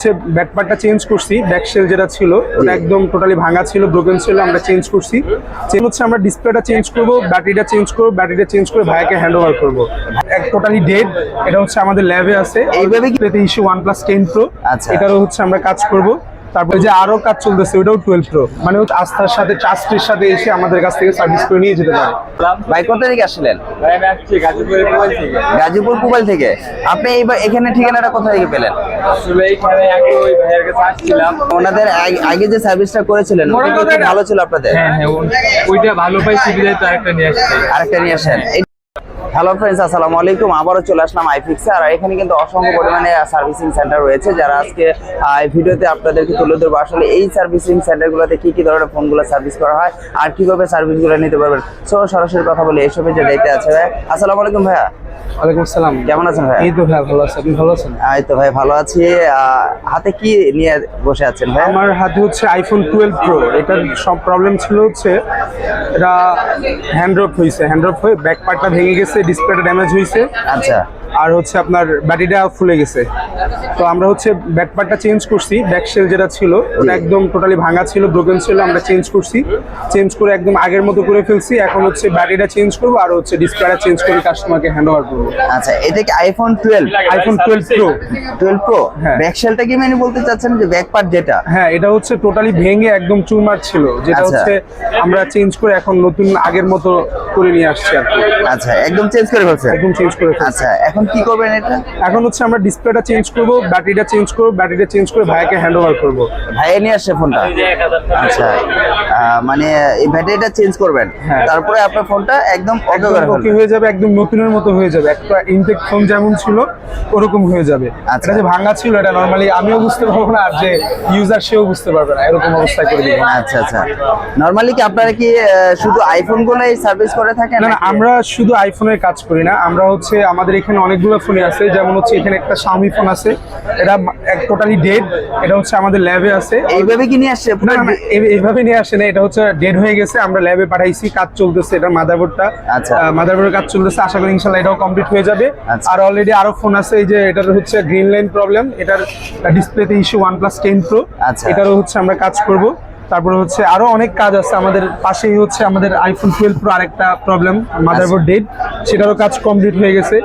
হচ্ছে ব্যাকপারটা চেঞ্জ করছি ব্যাকশেল যেটা ছিল ওটা একদম টোটালি ভাঙা ছিল ব্রোকেন ছিল আমরা চেঞ্জ করছি। চেঞ্জ হচ্ছে আমরা ডিসপ্লেটা চেঞ্জ করব ব্যাটারিটা চেঞ্জ করব ব্যাটারিটা চেঞ্জ করে ভাইয়াকে হ্যান্ড ওভার করব। এক টোটালি ডেড এটা হচ্ছে আমাদের ল্যাবে আছে। এইভাবে issue OnePlus ten pro আচ্ছা। এটারও হচ্ছে আমরা কাজ করব। তারপরে যে আরও কাজ চলতেছে ওটাও টুয়েলভ প্রো মানে আস্থার সাথে ট্রাস্টের সাথে এসে আমাদের কাছ থেকে সার্ভিস করে নিয়ে যেতে পারে। ভাই কোথা থেকে আসছি গাজীপুরের মোবাইল থেকে। গাজীপুর আপনি এইবার এখানে ঠিকানাটা কোথা থেকে পেলেন? আসলে এইখানে আগে ওই ভাইয়ের কাছে আসছিলাম। ওনাদের আগে- যে সার্ভিসটা করেছিলেন ভালো ছিল আপনাদের? হ্যাঁ হ্যাঁ ওইটা ভালো পাইছি আরেকটা নিয়ে আসছি। আরেকটা নিয়ে আসেন। হ্যালো ফ্রেন্ডস আসসালামু আলাইকুম। আবারও চলে আসলাম আইফিক্সে আর এখানে কিন্তু অসংখ্য পরিমাণে সার্ভিসিং সেন্টার রয়েছে যারা আজকে এই ভিডিওতে আপনাদেরকে তুলে ধরবো। আসলে এই সার্ভিসিং সেন্টারগুলোতে কী কী ধরনের ফোনগুলো সার্ভিস করা হয় আর কীভাবে সার্ভিসগুলো নিতে পারবেন? সো সরাসরি কথা বলে, এসবের যে দায়িত্বে আছে ভাই। আসসালামু আলাইকুম ভাইয়া। ওয়ালাইকুম আসসালাম। কেমন আছেন ভাই এই তো ভাইয়া ভালো আছে আপনি ভালো আছেন? এই তো ভাই ভালো আছি। হাতে কি নিয়ে বসে আছেন ভাই আমার হাতে হচ্ছে আইফোন টুয়েলভ প্রো এটার সব প্রবলেম ছিল হচ্ছে এটা হ্যান্ড্রপ হয়েছে হ্যান্ড্রপ হয়ে ব্যাক পার্টটা ভেঙে গেছে ডিসপ্লেটা ড্যামেজ হয়েছে আচ্ছা। আর হচ্ছে আপনার ব্যাটারিটা ফুলে গেছে। তো আমরা হচ্ছে ব্যাক পার্টটা চেঞ্জ করছি ব্যাক শেল যেটা ছিল ওটা একদম টোটালি ভাঙা ছিল ব্রোকেন ছিল আমরা চেঞ্জ করছি। চেঞ্জ করে একদম আগের মতো করে ফেলছি এখন হচ্ছে ব্যাটারিটা চেঞ্জ করব আর হচ্ছে ডিসপ্লেটা চেঞ্জ করে কাস্টমারকে হ্যান্ড ওভার করব। আচ্ছা এটা কি iPhone twelve iPhone twelve pro twelve pro হ্যাঁ। ব্যাকশেলটা কি মানে বলতে চাচ্ছেন যে ব্যাক পার্ট যেটা? হ্যাঁ এটা হচ্ছে টোটালি ভেঙে একদম চুরমার ছিল যেটা আচ্ছা। হচ্ছে আমরা চেঞ্জ করে এখন নতুন আগের মতো করে নিয়ে আসছি আর কি। আচ্ছা একদম চেঞ্জ করে ফেলছেন? একদম চেঞ্জ করে ফেলছি। আচ্ছা এখন কি করবেন এটা? এখন হচ্ছে আমরা ডিসপ্লেটা চেঞ্জ করব ব্যাটারিটা চেঞ্জ করব ব্যাটারিটা চেঞ্জ করে ভাইয়াকে হ্যান্ড ওভার করব। ভাইয়ে নিয়ে আসছে ফোনটা? আচ্ছা মানে এই ব্যাটারিটা চেঞ্জ করবেন। হ্যাঁ। তারপরে আপনার ফোনটা একদম ওকে হয়ে যাবে একদম নতুনের মতো হয়ে যাবে। একটা ইনটেক ফোন যেমন ছিল ওরকম হয়ে যাবে। আচ্ছা। এটা যে ভাঙা ছিল এটা নর্মালি আমিও বুঝতে পারব না আর যে ইউজার সেও বুঝতে পারবে না এরকম অবস্থা করে দিব আচ্ছা আচ্ছা। নরমালি কি আপনারা কি শুধু আইফোন গুলোই সার্ভিস করে থাকেন না আমরা শুধু আইফোনের কাজ করি না আমরা হচ্ছে আমাদের এখানে অনেকগুলো ফোনই আছে যেমন হচ্ছে এখানে একটা শাওমি ফোন আছে এটা এক টোটালি ডেড এটা হচ্ছে আমাদের ল্যাবে আছে এইভাবে কি নিয়ে আসছে না না এ- এভাবে নিয়ে আসে না এটা হচ্ছে ডেড হয়ে গেছে আমরা ল্যাবে পাঠাইছি কাজ চলতেছে এটা মাদারবোর্ডটা আচ্ছা। মাদারবোর্ডের কাজ চলতেছে আশা করি ইনশাল্লাহ এটাও কমপ্লিট হয়ে যাবে আচ্ছা। আর অলরেডি আরও ফোন আছে এই যে এটার হচ্ছে গ্রিন লাইন প্রবলেম এটার ডিসপ্লেতে issue OnePlus ten pro. এটারও হচ্ছে আমরা কাজ করব তারপরে হচ্ছে আরও অনেক কাজ আছে আমাদের পাশেই হচ্ছে আমাদের আইফোন টুয়েলভ প্রো আরেকটা প্রবলেম মাদারবোর্ড ডেট সেটারও কাজ কমপ্লিট হয়ে গেছে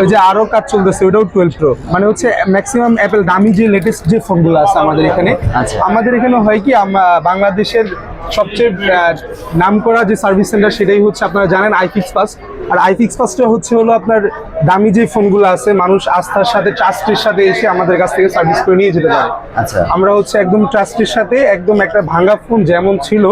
ওই যে আরও কাজ চলতেছে ওটাও টুয়েলভ প্রো মানে হচ্ছে ম্যাক্সিমাম অ্যাপেল দামি যে লেটেস্ট যে ফোনগুলো আছে আমাদের এখানে আচ্ছা। আমাদের এখানে হয় কি আমরা বাংলাদেশের সবচেয়ে আহ, নামকরা যে সার্ভিস সেন্টার সেটাই হচ্ছে আপনারা জানেন আইফিক্স পাস আর আইফিক্স পাসটা হচ্ছে হলো আপনার দামি যে ফোনগুলো আছে মানুষ আস্থার সাথে ট্রাস্টের সাথে এসে আমাদের কাছ থেকে সার্ভিস করে নিয়ে যেতে পারে। আচ্ছা। আমরা হচ্ছে একদম ট্রাস্টের সাথে একদম একটা ভাঙা ফোন যেমন ছিল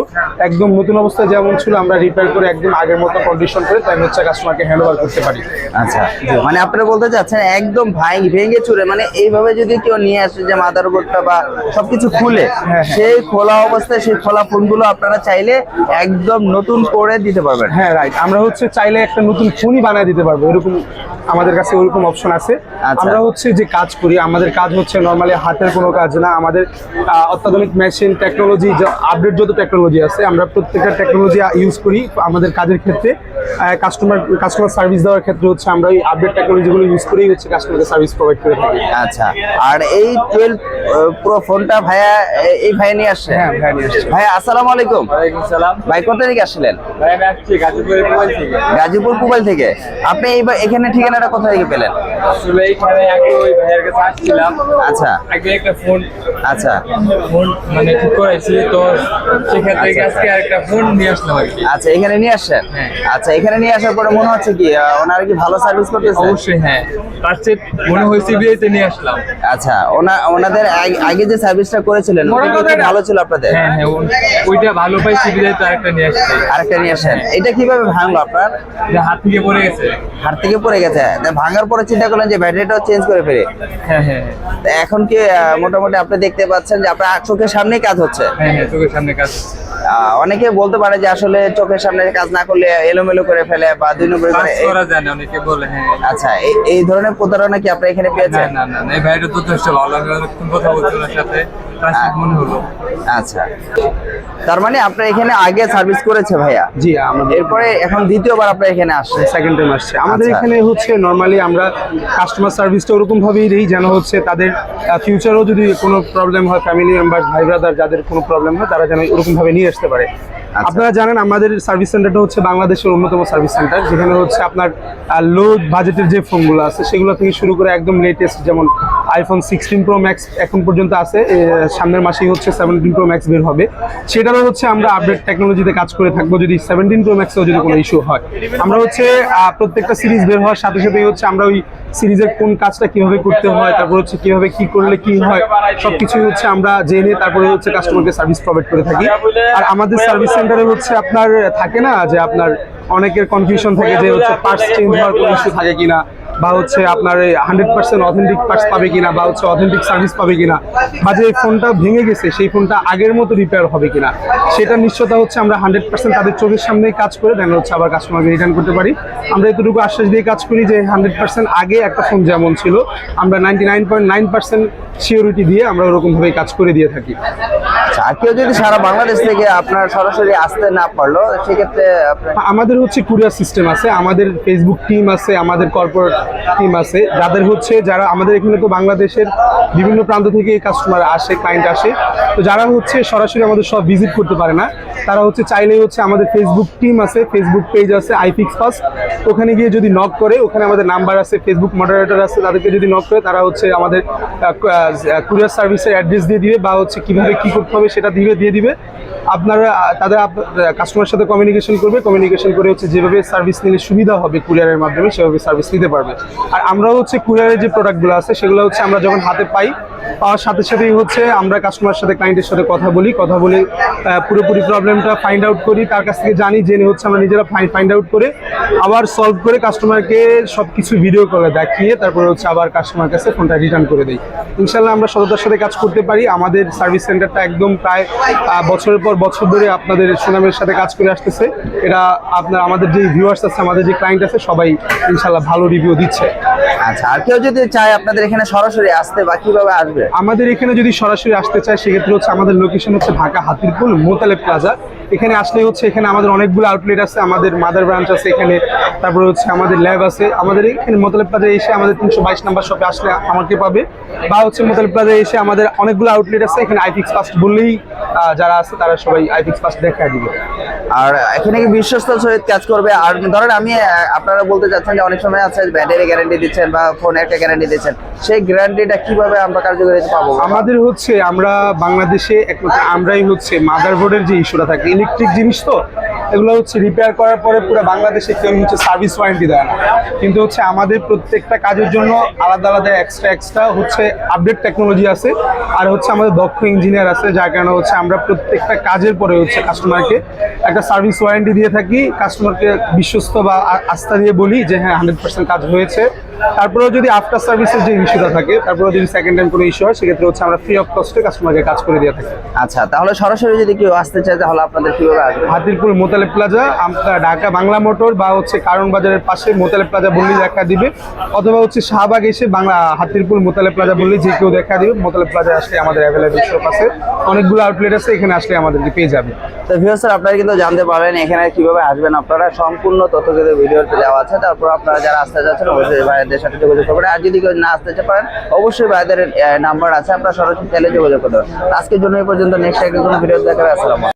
একদম নতুন অবস্থায় যেমন ছিল আমরা রিপেয়ার করে একদম আগের মতো কন্ডিশন করে তাই হচ্ছে কাস্টমারকে হ্যান্ড ওভার করতে পারি। আচ্ছা মানে আপনারা বলতে চাচ্ছেন একদম ভাই ভেঙে চুরে মানে এইভাবে যদি কেউ নিয়ে আসে যে মাদার মাদারবোর্ডটা বা সবকিছু খুলে হ্যাঁ। সেই খোলা অবস্থায় সেই খোলা ফোনগুলো আপনারা চাইলে একদম নতুন করে দিতে পারবেন। হ্যাঁ রাইট আমরা হচ্ছে চাইলে একটা নতুন ফোনই বানিয়ে দিতে পারব। এরকম আমাদের কাছে ওরকম অপশন আছে। আচ্ছা। আমরা হচ্ছে যে কাজ করি আমাদের কাজ হচ্ছে নর্মালি হাতের কোনো কাজ না। আমাদের অত্যাধুনিক মেশিন টেকনোলজি আপডেট যত টেকনোলজি আছে আমরা প্রত্যেকটা টেকনোলজি ইউজ করি আমাদের কাজের ক্ষেত্রে। কাস্টমার কাস্টমার সার্ভিস দেওয়ার ক্ষেত্রে হচ্ছে আমরা ওই আপডেট টেকনোলজিগুলো ইউজ করেই হচ্ছে কাস্টমারকে সার্ভিস প্রোভাইড করে থাকি। আচ্ছা। আর এই টুয়েলভ প্রো ফোনটা ভাইয়া এই ভাইয়া নিয়ে আসছে? হ্যাঁ ভাই নিয়ে আসছে। ভাইয়া আসসালামু আলাইকুম। সালাম। ভাই কোথা থেকে আসলেন গাজীপুরের মোবাইল থেকে। গাজীপুর থেকে। আপনি এইবার এখানে ঠিকানাটা কোথা থেকে পেলেন? আসলে এইখানে আগে ওই ভাইয়ের কাছে আসছিলাম আচ্ছা। আগে একটা ফোন আচ্ছা। ফোন মানে ঠিক করাইছি তো সেখান থেকে আজকে আরেকটা ফোন নিয়ে আসলাম আর কি। আচ্ছা এখানে নিয়ে আসছেন? হ্যাঁ। আচ্ছা এখানে নিয়ে আসার পরে মনে হচ্ছে কি ওনারা কি ভালো সার্ভিস করতেছে? অবশ্যই হ্যাঁ। তার চেয়ে মনে হয়েছে বিয়েতে নিয়ে আসলাম। আচ্ছা ওনা- ওনাদের আগে- যে সার্ভিসটা করেছিলেন ওটা ভালো ছিল আপনাদের? হ্যাঁ হ্যাঁ ওইটা ভালো পাইছি বিদায় তো আরেকটা নিয়ে আসছি। আরেকটা নিয়ে আসেন এটা কীভাবে ভাঙলো আপনার? হাত থেকে পড়ে গেছে। হাত থেকে পড়ে গেছে। ভাঙার পরে চিন্তা করলেন যে ব্যাটারিটাও চেঞ্জ করে ফেলে। হ্যাঁ হ্যাঁ তা এখন কি মোটামুটি আপনি দেখতে পাচ্ছেন যে আপনার চোখের সামনেই কাজ হচ্ছে? হ্যাঁ হ্যাঁ চোখের সামনে কাজ হচ্ছে। আহ, অনেকে বলতে পারে যে আসলে চোখের সামনে কাজ না করলে এলোমেলো করে ফেলে বা দুই নম্বর কাজ করে করা যায় না অনেকে বলে হ্যাঁ। আচ্ছা এই- ধরনের প্রতারণা কি আপনি এখানে পেয়েছেন? না না না, এই ভাইটা যথেষ্ট ভালো আমি অনেকক্ষণ কথা বলছি ওনার সাথে মনে হলো। আচ্ছা তার মানে আপনার এখানে আগে সার্ভিস করেছে ভাইয়া? জি আমাদের এরপরে এখন দ্বিতীয়বার আপনার এখানে আসছে সেকেন্ড টাইম আসছে। আমাদের আচ্ছা। এখানে হচ্ছে নর্মালি আমরা কাস্টমার সার্ভিসটা ওরকম ভাবেই দিই যেন হচ্ছে তাদের ফিউচারেও যদি কোনো প্রবলেম হয় ফ্যামিলি মেম্বার ভাই ব্রাদার যাদের কোনো প্রবলেম হয় তারা যেন ওরকমভাবে নিয়ে আসতে পারে আচ্ছা। আপনারা জানেন আমাদের সার্ভিস সেন্টারটা হচ্ছে বাংলাদেশের অন্যতম সার্ভিস সেন্টার যেখানে হচ্ছে আপনার লো বাজেটের যে ফোনগুলো আছে সেগুলো থেকে শুরু করে একদম লেটেস্ট যেমন আইফোন সিক্সটিন প্রো ম্যাক্স এখন পর্যন্ত আছে সামনের মাসেই হচ্ছে সেভেন্টিন প্রো ম্যাক্স বের হবে। সেটারও হচ্ছে আমরা আপডেট টেকনোলজিতে কাজ করে থাকব, যদি সেভেন্টিন প্রো ম্যাক্সেও যদি কোনো ইস্যু হয়। আমরা হচ্ছে প্রত্যেকটা সিরিজ বের হওয়ার সাথে সাথেই হচ্ছে আমরা ওই সিরিজের কোন কাজটা কীভাবে করতে হয়, তারপর হচ্ছে কীভাবে কি করলে কি হয়, সবকিছুই হচ্ছে আমরা জেনে তারপরে হচ্ছে কাস্টমারকে সার্ভিস প্রোভাইড করে থাকি। আর আমাদের সার্ভিস সেন্টারে হচ্ছে আপনার, থাকে না যে আপনার অনেকের কনফিউশন থাকে যে হচ্ছে পার্টস চেঞ্জ হওয়ার কোনো ইস্যু থাকে কিনা বা হচ্ছে আপনার এই হান্ড্রেড পার্সেন্ট অথেন্টিক পার্টস পাবে কিনা বা হচ্ছে অথেন্টিক সার্ভিস পাবে কিনা বা যে ফোনটা ভেঙে গেছে সেই ফোনটা আগের মতো রিপেয়ার হবে কিনা সেটা নিশ্চয়তা হচ্ছে আমরা হান্ড্রেড পার্সেন্ট তাদের চোখের সামনেই কাজ করে দেন হচ্ছে আবার কাস্টমারকে রিটার্ন করতে পারি। আমরা এতটুকু আশ্বাস দিয়ে কাজ করি যে হান্ড্রেড পার্সেন্ট আগে একটা ফোন যেমন ছিল আমরা ninety nine point nine percent surety দিয়ে আমরা ওরকমভাবেই কাজ করে দিয়ে থাকি। আচ্ছা আর কেউ যদি সারা বাংলাদেশ থেকে আপনার সরাসরি আসতে না পারল সেক্ষেত্রে আমাদের হচ্ছে কুরিয়ার সিস্টেম আছে আমাদের ফেসবুক টিম আছে আমাদের কর্পোরেট টিম আছে, যাদের হচ্ছে যারা আমাদের এখানে তো বাংলাদেশের বিভিন্ন প্রান্ত থেকে কাস্টমার আসে ক্লায়েন্ট আসে, তো যারা হচ্ছে সরাসরি আমাদের সব ভিজিট করতে পারে না, তারা হচ্ছে চাইলেই হচ্ছে আমাদের ফেসবুক টিম আছে ফেসবুক পেজ আছে আইফিক্স ফার্স্ট ওখানে গিয়ে যদি নক করে, ওখানে আমাদের নাম্বার আছে ফেসবুক মডারেটর আছে, তাদেরকে যদি নক করে, তারা হচ্ছে আমাদের কুরিয়ার সার্ভিসের অ্যাড্রেস দিয়ে দিবে, বা হচ্ছে কীভাবে কী করতে হবে সেটা দিবে, দিয়ে দিবে। আপনারা, তাদের কাস্টমারের সাথে কমিউনিকেশন করবে কমিউনিকেশন করে হচ্ছে যেভাবে সার্ভিস নিলে সুবিধা হবে কুরিয়ারের মাধ্যমে, সেভাবে সার্ভিস নিতে পারবে। আর আমরাও হচ্ছে কুরিয়ারের যে প্রোডাক্টগুলো আছে, সেগুলো হচ্ছে আমরা যখন হাতে পাই, পাওয়ার সাথে সাথেই হচ্ছে আমরা কাস্টমারের সাথে ক্লায়েন্টের সাথে কথা বলি, কথা বলে পুরোপুরি প্রবলেমটা ফাইন্ড আউট করি, তার কাছ থেকে জানি, জেনে হচ্ছে আমরা নিজেরা ফাইন্ড আউট করে আবার সলভ করে কাস্টমারকে সব কিছু ভিডিও করে দেখিয়ে তারপরে হচ্ছে আবার কাস্টমার কাছে ফোনটা রিটার্ন করে দিই। ইনশাল্লাহ আমরা সততার সাথে কাজ করতে পারি। আমাদের সার্ভিস সেন্টারটা একদম প্রায় বছরের পর বছর ধরে আপনাদের সুনামের সাথে কাজ করে আসতেছে। এটা আপনার আমাদের যে ভিউয়ার্স আছে আমাদের যে ক্লায়েন্ট আছে সবাই ইনশাল্লাহ ভালো রিভিউ দিচ্ছে। আচ্ছা আর কেউ যদি চায় আপনাদের এখানে সরাসরি আসতে বা কীভাবে আসবে? আমাদের এখানে যদি সরাসরি আসতে চায় সেক্ষেত্রে হচ্ছে আমাদের লোকেশন হচ্ছে ঢাকা হাতিরপুল মোতালেব প্লাজা। এখানে আসলে হচ্ছে এখানে আমাদের অনেকগুলো আউটলেট আছে আমাদের মাদার ব্রাঞ্চ আছে এখানে তারপরে হচ্ছে আমাদের ল্যাব আছে। আমাদের এখানে মোতালেব প্লাজা এসে আমাদের তিনশো বাইশ নাম্বার শপে আসলে আমাকে পাবে। বা হচ্ছে মোতালেব প্লাজা এসে আমাদের অনেকগুলো আউটলেট আছে। এখানে আইফিক্স ফাস্ট বললেই যারা আছে তারা সবাই আইফিক্স ফাস্ট দেখা দিবে। আর এখানে কি বিশ্বস্ত সহিত কাজ করবে? আর ধরেন আমি আপনারা বলতে চাচ্ছেন যে অনেক সময় আছে ব্যাটারি গ্যারান্টি দিচ্ছেন বা ফোনে একটা গ্যারান্টি দিচ্ছেন। সেই গ্যারান্টিটা কীভাবে আমরা কার্যকরিতা পাবো? আমাদের হচ্ছে আমরা বাংলাদেশে একমাত্র আমরাই হচ্ছে মাদারবোর্ডের যে ইস্যুটা থাকে ইলেকট্রিক জিনিস তো এগুলো হচ্ছে রিপেয়ার করার পরে পুরো বাংলাদেশে কেউ হচ্ছে সার্ভিস ওয়ারেন্টি দেয় না। কিন্তু হচ্ছে আমাদের প্রত্যেকটা কাজের জন্য আলাদা আলাদা এক্সট্রা এক্সট্রা হচ্ছে আপডেট টেকনোলজি আছে, আর হচ্ছে আমাদের দক্ষ ইঞ্জিনিয়ার আছে, যার কারণে হচ্ছে আমরা প্রত্যেকটা কাজের পরে হচ্ছে কাস্টমারকে একটা সার্ভিস ওয়ারেন্টি দিয়ে থাকি কাস্টমারকে বিশ্বস্ত বা আস্থা দিয়ে বলি যে হ্যাঁ হান্ড্রেড পার্সেন্ট কাজ হয়েছে। তারপরেও যদি আফটার সার্ভিসের যে ইস্যুটা থাকে তারপরেও যদি সেকেন্ড টাইম কোনো ইস্যু হয় সেক্ষেত্রে হচ্ছে আমরা ফ্রি অফ কস্টে কাস্টমারকে কাজ করে দিয়ে থাকি। আচ্ছা তাহলে সরাসরি যদি কেউ আসতে চায় তাহলে আপনাদের কীভাবে আসবে? হাতিরপুল মোতালেব প্লাজা আমরা ঢাকা বাংলা মোটর বা হচ্ছে কারণ বাজারের পাশে মোতালেব প্লাজা বললেই দেখা দিবে। অথবা হচ্ছে শাহবাগ এসে বাংলা হাতিরপুল মোতালেব প্লাজা বললে যে কেউ দেখা দিবে। মোতালেব প্লাজা আসলে আমাদের অ্যাভেলেবেল শপ আছে। অনেকগুলো আউটলেট আছে এখানে আসলে আমাদেরকে পেয়ে যাবে। তো ভিউয়ার স্যার আপনারা কিন্তু জানতে পারলেন এখানে কীভাবে আসবেন আপনারা। সম্পূর্ণ তথ্য কিন্তু ভিডিওতে দেওয়া আছে। তারপর আপনারা যারা আসতে যাচ্ছেন অবশ্যই ভাইদের সাথে যোগাযোগ করবেন। আর যদি কেউ না আসতে পারেন, অবশ্যই ভাইদের নাম্বার আছে আপনারা সরাসরি চাইলে যোগাযোগ করতে পারেন আজকের জন্য এই পর্যন্ত নেক্সট একটা কোনো ভিডিও দেখাবে আসসালাম